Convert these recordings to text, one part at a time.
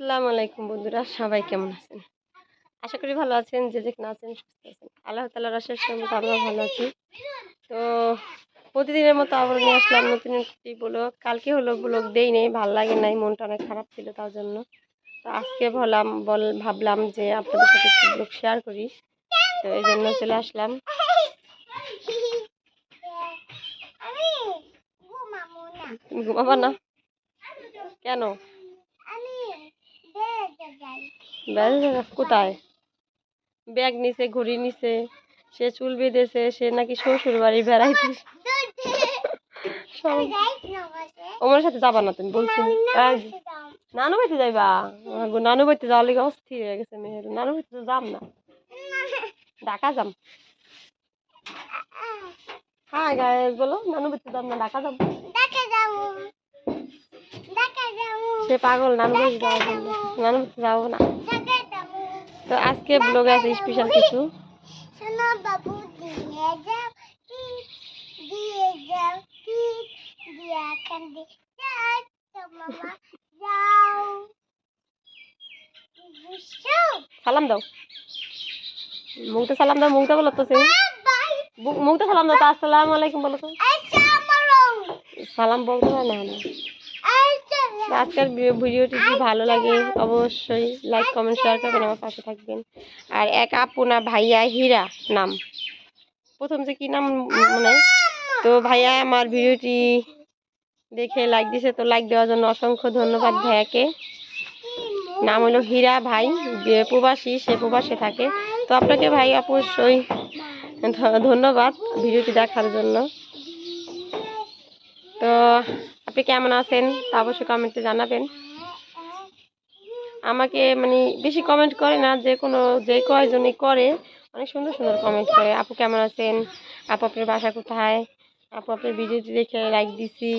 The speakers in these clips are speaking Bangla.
আসসালামু আলাইকুম বন্ধুরা সবাই কেমন আছেন? আশা করি ভালো আছেন যে যেখানে আছেন সুস্থ আছেন। আল্লাহ তালার আশার সঙ্গে আমরা ভালো আছি। তো প্রতিদিনের মতো আবার নিয়ে আসলাম নতুন একটি ব্লগ। কালকে হলো ব্লগ দেই নেই ভালো লাগে নাই মনটা অনেক খারাপ ছিল তার জন্য। তো আজকে বললাম বল ভাবলাম যে আপনাদের সাথে একটু ব্লগ শেয়ার করি। তো এই জন্য চলে আসলাম। ঘুমাবা না? কেন আমি বেড়াতে যাই ব্যাগ কোথায়? ব্যাগ নিছে ঘড়ি নিছে সে চুল বেঁধেছে সে নাকি শ্বশুর বাড়ি বেড়াইতে ওমর সাথে যাবা না তুমি বলছি। নানু বাড়িতে যাইবা? গো নানু বাড়িতে যাওয়ার লিগে অস্থির হয়ে গেছে মেয়ের নানু বাড়িতে তো যাম না। ঢাকা যাম। হ্যাঁ গায়ে বলো নানু বাড়িতে যাম না ঢাকা যাম। দেখা যাব। সে পাগল, নানু নানু, যাব না। তো আজকে ব্লগে আছে স্পেশাল কিছু। তো সালাম দাও। মুখতে সালাম দাও মুখতে বলো তো সে। বু- সালাম দাও। তো আসসালামু আলাইকুম বলো তো। সালাম বলতে হয় না তো আজকের ভি- ভিডিওটি যদি ভালো লাগে, অবশ্যই লাইক কমেন্ট শেয়ার করবেন, আমার পাশে থাকবেন। আর এক আপু না, ভাইয়া হীরা নাম। প্রথম যে কি নাম মানে? তো ভাইয়া আমার ভিডিওটি দেখে লাইক দিছে, তো লাইক দেওয়ার জন্য অসংখ্য ধন্যবাদ ভাইয়াকে। নাম হলো হীরা ভাই, যে প্রবাসী, সে প্রবাসে থাকে। তো আপনাকে ভাই অবশ্যই ধন্যবাদ ভিডিওটি দেখার জন্য। তো আপনি কেমন আছেন তা অবশ্যই কমেন্টে জানাবেন। আমাকে মানে বেশি কমেন্ট করে না, যে কোনো, যে কয়জনই করে, অনেক সুন্দর সুন্দর কমেন্ট করে। আপু কেমন আছেন? আপু আপনার বাসা কোথায়? আপু আপনার ভিডিওটি দেখে লাইক দিছি।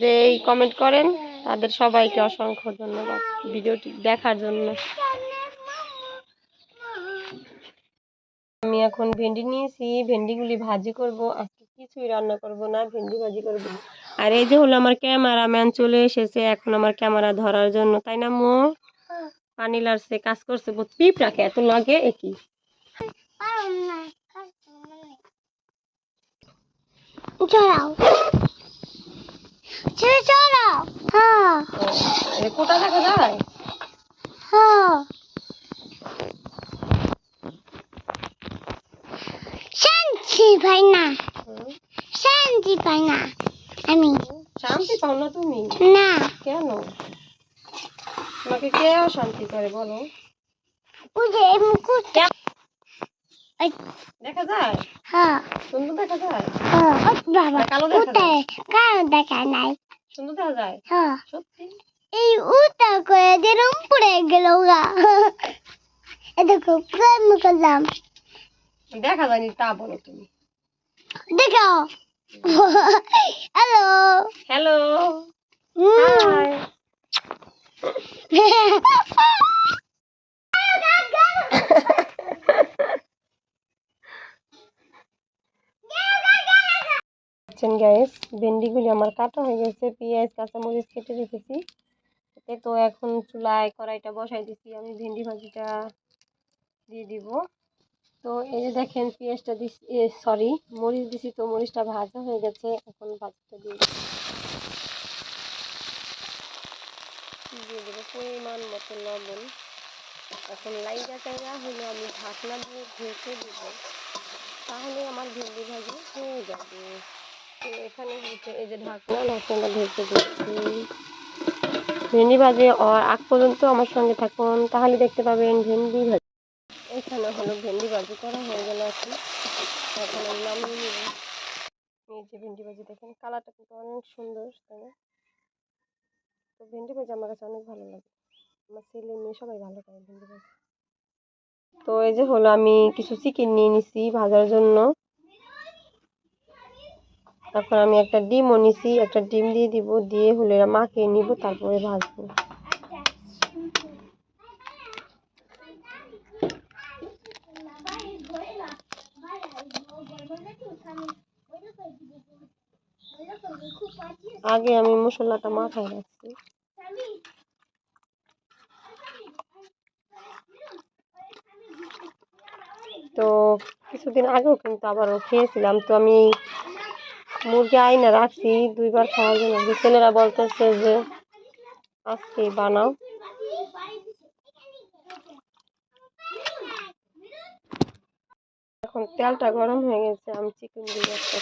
যে এই কমেন্ট করেন, তাদের সবাইকে অসংখ্য ধন্যবাদ ভিডিওটি দেখার জন্য। আমি এখন ভেন্ডি নিয়েছি, ভেন্ডিগুলি ভাজি করব। আজকে কিছুই রান্না করব না, ভেন্ডি ভাজি করব। আর এই যে হলো আমার ক্যামেরাম্যান চলে এসেছে এখন আমার ক্যামেরা ধরার জন্য তাই না মো? পানি লাড়ছে কাজ করছে বহুত পিপ রাখে এত লাগে একই হ্যাঁ। কোটা দেখা যায়? হ্যাঁ। শান্তি পাই না শান্তি পাই না আমি শান্তি পাও না তুমি? না। কেন? তোমাকে কে অশান্তি করে বলো? বুঝে মুকুট। দেখা যায়? হ্যাঁ। সুন্দর দেখা যায়? হ্যাঁ বাবা কালো দেখা কোথায় কালো দেখা নাই। সুন্দর দেখা যায়? হ্যাঁ। সত্যি? এই উটা করে যেরম পড়ে গেল গা। দেখো প্রেম করলাম দেখা যায়নি তা বলো তুমি। দেখো হ্যালো হ্যালো হাই দেখছেন গ্যাস ভেন্ডিগুলি আমার কাটা হয়ে গেছে পেঁয়াজ কাঁচামরিচ কেটে রেখেছি। এতে তো এখন চুলায় কড়াইটা বসাই দিছি আমি ভেন্ডি ভাজিটা দিয়ে দিব। তো এই যে দেখেন পেঁয়াজটা দিছি সরি মরিচ দিছি তো মরিচটা ভাজা হয়ে গেছে, এখন ভাজিটা দিয়ে দেবো পরিমাণ মতো লবণ। এখন লাইগা জায়গা হলে আমি ঢাকনা দিয়ে ঢেকে দেবো। তাহলে আমার ভেন্ডি ভাজি হয়ে যাবে। তো এখানে হচ্ছে এই যে ঢাকনা, ঢাকনাটা ঢেকে দিচ্ছি। ভেন্ডি ভাজি আর আগ পর্যন্ত আমার সঙ্গে থাকুন। তাহলে দেখতে পাবেন ভেন্ডি ভাজি। এখানে হলো ভেন্ডি ভাজি করা হয়ে গেল এখন এখন আমি নামিয়ে নেব। এই যে ভেন্ডি ভাজি দেখেন, কালারটা কিন্তু অনেক সুন্দর, তাই না? তো ভেন্ডি ভাজি আমার কাছে অনেক ভালো লাগে। আমার ছেলে মেয়ে সবাই ভালো খায় ভেন্ডি ভাজি। তো এই যে হলো আমি কিছু চিকেন নিয়ে নিছি ভাজার জন্য। এখন আমি একটা ডিমও নিছি, একটা ডিম দিয়ে দিব, দিয়ে হলে মাখিয়ে নিব, তারপরে ভাজবো। আগে আমি মশলাটা মাখায় রাখছি। তো কিছুদিন আগেও কিন্তু আবারও খেয়েছিলাম। তো আমি মুরগি আইনা রাখছি, দুইবার খাওয়ার জন্য। ছেলেরা বলতেছে যে, আজকে বানাও। এখন তেলটা গরম হয়ে গেছে, আমি চিকেন দিয়ে একটা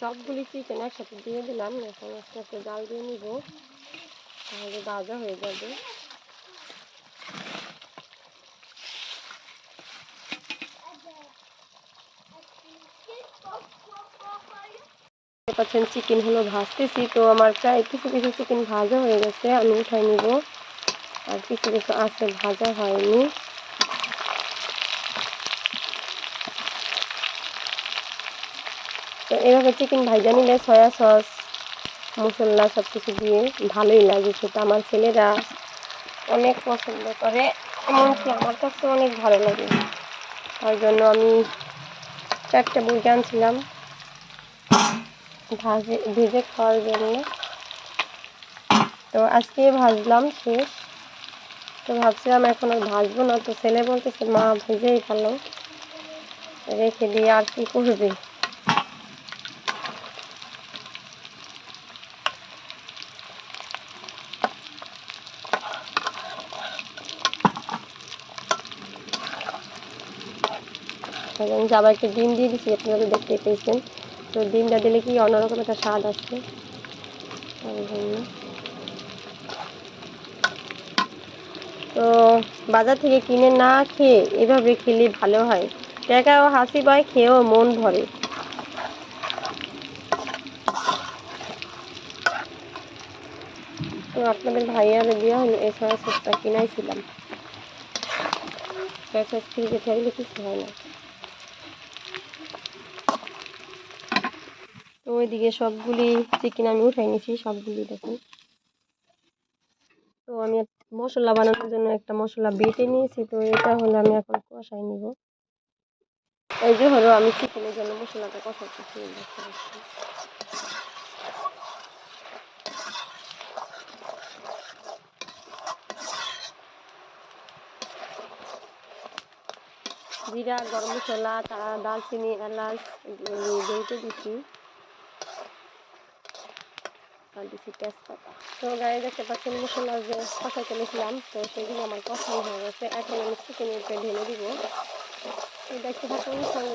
সবগুলি চিকেন একসাথে দিয়ে দিলাম। এখন আস্তে আস্তে জাল দিয়ে নিব। তাহলে ভাজা হয়ে যাবে। পাচ্ছেন চিকেন হলো ভাজতেছি। তো আমার প্রায় কিছু কিছু চিকেন ভাজা হয়ে গেছে। আমি উঠাই নিব। আর কিছু কিছু আছে, ভাজা হয়নি। এভাবে চিকেন ভাজা নিলে সয়া সস মশলা সব কিছু দিয়ে ভালোই লাগে খেতে। আমার ছেলেরা অনেক পছন্দ করে। এমনকি আমার কাছে অনেক ভালো লাগে। তার জন্য আমি চারটে মুরগি আনছিলাম ভাজে, ভেজে খাওয়ার জন্য। তো আজকে ভাজলাম শেষ। তো ভাবছিলাম এখন আর ভাজবো না। তো ছেলে বলতেছে, মা, ভেজেই ভালো রেখে দিয়ে আর কি করবে? এবং আবার একটা ডিম দিয়ে দিচ্ছি আপনারা তো দেখতেই পেয়েছেন। তো ডিমটা দিলে কি অন্যরকম একটা স্বাদ আসছে? তো বাজার থেকে কিনে না খেয়ে এভাবে খেলে ভালো হয়। টাকাও হাসি পায়, খেয়েও মন ভরে। তো আপনাদের ভাইয়ার দেওয়া হলো কিনাইছিলাম সয়া সস ফ্রিজে থাকলে কিছু হয় না। ওইদিকে সবগুলি চিকেন আমি উঠাই নিয়েছি, সবগুলি দেখুন তো আমি মশলা বানানোর জন্য একটা মশলা বেটে নিয়েছি, তো এটা হলো আমি এখন কষাই নিব। এই যে হলো আমি চিকেনের জন্য মশলাটা কষাচ্ছি জিরা, গরম মশলা তারা দালচিনি এলাচ বেটে দিচ্ছি। আর দিচ্ছি তেজপাতা তো গায়ে দেখতে পাচ্ছেন মশলা যে কষা চলেছিলাম তো সেগুলো আমার কষানো হয়ে গেছে। এখন আমি চিকেনের উপরে ঢেলে দিব। তো দেখতে থাকুন সঙ্গে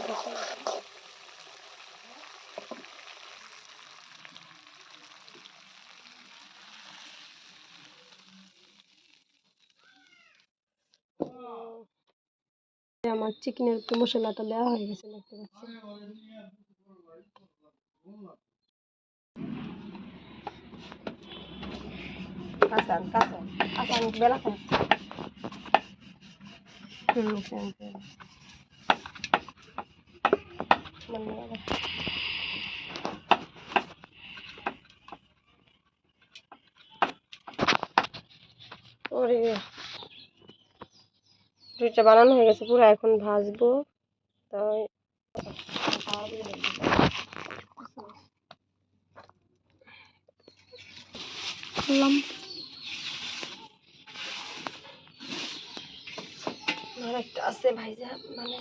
আমার চিকেনের মশলাটা দেওয়া হয়ে গেছে, দেখতে পাচ্ছেন। Hmm. Manila. ওরে রুটিটা বানানো হয়ে গেছে পুরো এখন ভাজবো তাই করলাম একটা আছে ভাইজা মানে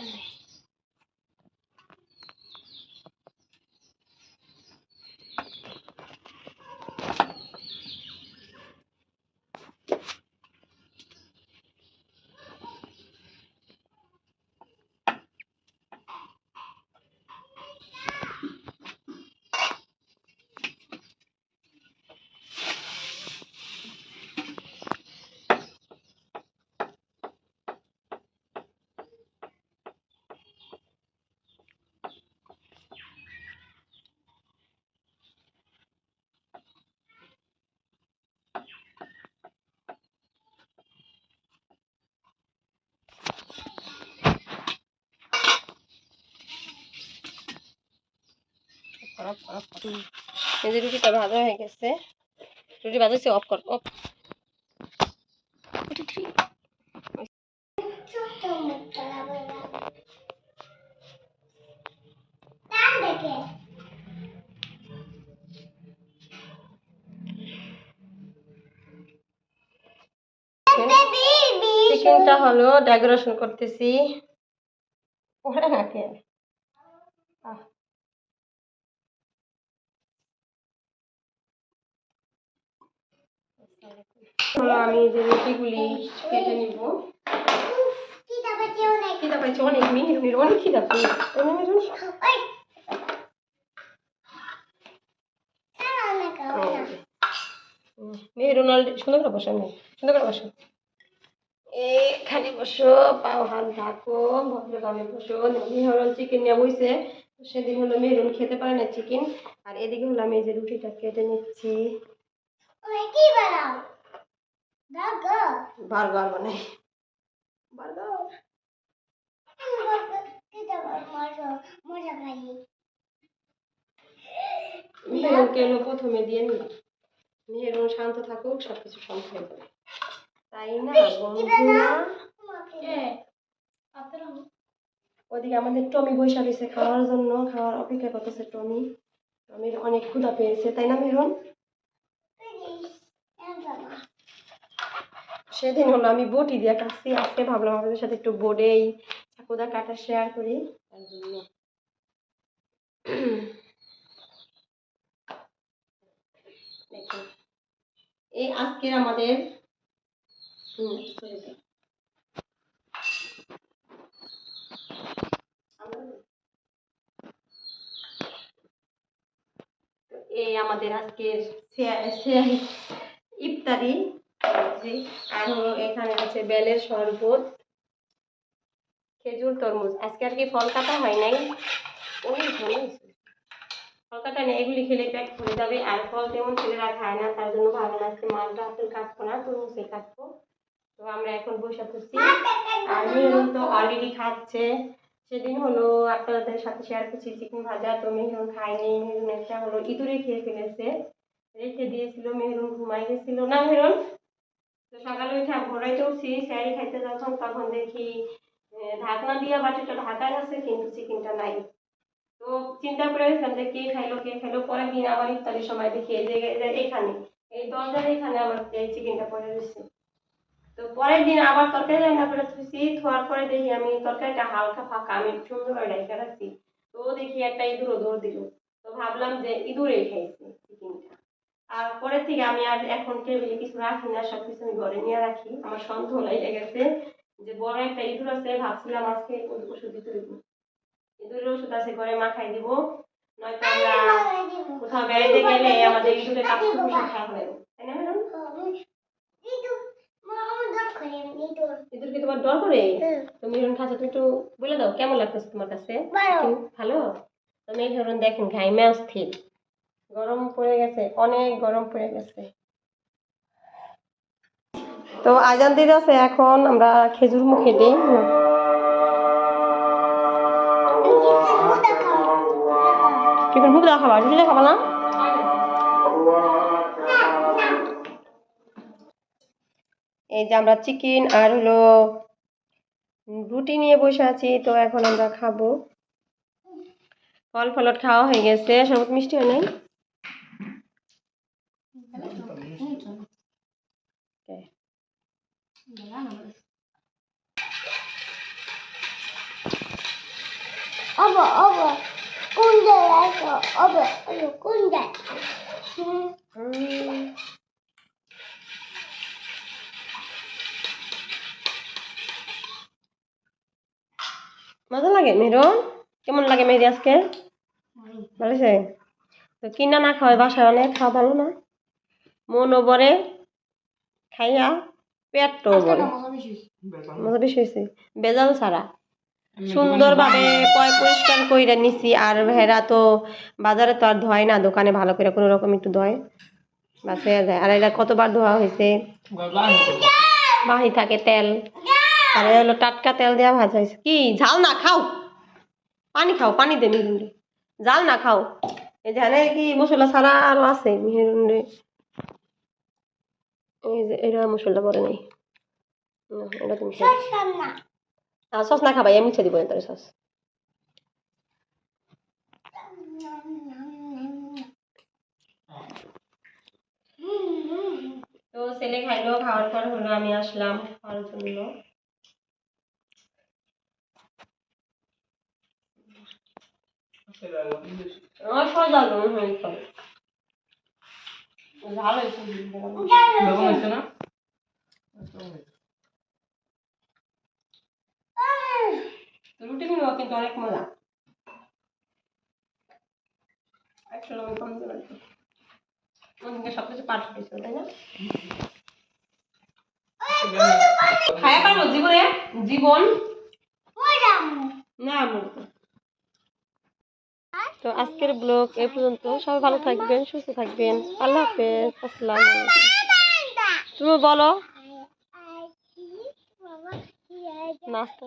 এই যে রুটিটা ভাজা হয়ে গেছে। রুটি ভাজা অফ কর অফ চিকেনটা হলো ডেকোরেশন করতেছি। নাকি আহ। আমি যে রুটিগুলি কেটে নিব। খিদা পাইছে অনেক অনেক খিদা পেয়েছে। সুন্দর করে বসো মেয়ে সুন্দর করে বসো। এখানে বসো পাও হাত ঢাকো ভদ্রভাবে বসো। চিকেন নিয়ে বইছে সেদিন হলো মেহরুন খেতে পারে না চিকেন আর এদিকে হলো আমি এই যে রুটিটা কেটে নিচ্ছি। কি বানাও? বানাই হলো প্রথমে দিয়ে মেহরুন শান্ত থাকুক সব কিছু শান্ত হয়ে যাবে তাই না বন্ধুরা? ওদিকে আমাদের টমি বৈশা রয়েছে খাওয়ার জন্য খাওয়ার অপেক্ষা করতেছে টমি। টমির অনেক ক্ষুধা পেয়েছে তাই না মেহরুন সেদিন হলো আমি বটি দিয়ে কাটছি আজকে ভাবলাম আপনাদের সাথে একটু বোর্ডেই চাকুদা কাটা শেয়ার করি এই আজকের আমাদের. এই আমাদের আজকের ইফতারি এখানে বেলের শরবত, খেজুর তরমুজ। আজকে আর কি ফল কাটা হয় নাই। ফল কাটা নেই, এগুলি খেলে যাবে। আর ফল তেমন ছেলেরা খায় না, তার জন্য ভালো লাগছে মালটা কাটবো না, তরমুজে কাটবো তো আমরা এখন বসে করছি আর মেহরুন তো অলরেডি খাচ্ছে। সেদিন হলো আপনাদের সাথে শেয়ার করছি চিকেন ভাজা। তো মেহরুন খায়নি। মেহরুন একটা হলো ইঁদুরে খেয়ে ফেলেছে। রেখে দিয়েছিল, মেহরুন ঘুমাই গেছিল। না, মেহরুন? তো সকালে উঠে ভোরাইতে উঠছি স্যারি খাইতে যখন তখন দেখি ঢাকনা দিয়া বাটিটা ঢাকায় আছে, কিন্তু চিকেনটা নাই। তো চিন্তা করে গেছিলাম যে কে খাইলো কে খাইলো পরের দিন আবার ইফতারির সময় দেখি এই যে এখানে, এই দরজার এখানে আবার এই চিকেনটা পড়ে রয়েছে। তো পরের দিন আবার তরকারি রান্না করে থুইছি, থোয়ার পরে দেখি আমি তরকারিটা হালকা ফাঁকা, আমি সুন্দর করে রেখে রাখছি। তো দেখি একটা ইঁদুরও দৌড় দিল। তো ভাবলাম যে ইঁদুরে খাইছে চিকেনটা। আর পরের থেকে আমি আর এখন টেবিলে কিছু রাখি না সব কিছু আমি ঘরে নিয়ে রাখি। আমার সন্দেহ লেগে গেছে যে বড় একটা ইঁদুর আছে ভাবছিলাম আজকে ওষুধ দিতে দিব। ইঁদুরের ওষুধ আছে ঘরে মাখাই দিব। নয়তো আমরা কোথাও বেড়াতে গেলে আমাদের ইঁদুরের কাপড় পোশাক খাওয়া হবে তাই না ম্যাডাম? ইঁদুর কি তোমার ডর করে? তুমি এরকম খাচ্ছ তুমি একটু বলে দাও কেমন লাগতেছে তোমার কাছে? ভালো। চিকেন? ভালো? তুমি এই ধরুন দেখেন ঘাইমে অস্থির। গরম পড়ে গেছে, অনেক গরম পড়ে গেছে। তো আজান আছে এখন আমরা খেজুর মুখে দিই। দেওয়া খাবা রুটি খাবা না? এই যে আমরা চিকেন আর হলো রুটি নিয়ে বসে আছি, তো এখন আমরা খাব। ফল ফলট খাওয়া হয়ে গেছে, শরবত মিষ্টি হয় নাই? অব অব কোন কোন জায়গায় হুম, উম, মজা লাগে মেহরুন? কেমন লাগে মেহেদি আজকে? ভালো তো কিনা না খাওয়াই বাসায় অনেক খাওয়া ভালো না। মনও বরে খাইয়া মজা বেশি হয়েছে বেজাল। ছাড়া। সুন্দরভাবে পয় পরিষ্কার কইরা নিছি আর হেরা তো বাজারে তো আর ধোয় না দোকানে ভালো করে কোনো রকম একটু ধোয় বাস হয়ে যায়। আর এটা কতবার ধোয়া হয়েছে বাহি থাকে তেল। আর হলো টাটকা তেল দেওয়া ভাজা হয়েছে কি? ঝাল না খাও। পানি খাও পানি দে মিরুন্ডি ঝাল না খাও। এই ধানে কি মশলা ছাড়া আরও আছে মেহেরুন রে এই যে এটা মশলা পরে নাই। না, এটা তুমি না সস না খাবাই আমি মুছে দিব তার সস। তো ছেলে খাইলো খাওয়ার পর হলো আমি আসলাম খাওয়ার জন্য। আমার সব জানো হয়ে খাবে ভালো হয়েছে না রুটি নিব কিন্তু অনেক মজা একশো লবণ কম দিতে ওদিকে সব কিছু পাঠ পেয়েছে তাই না খায়া পারব জীবনে জীবন না। তো আজকের ব্লগ এ পর্যন্ত সবাই ভালো থাকবেন, সুস্থ থাকবেন। আল্লাহ হাফেজ, আসসালাম তুমি বলো। নাস্তা।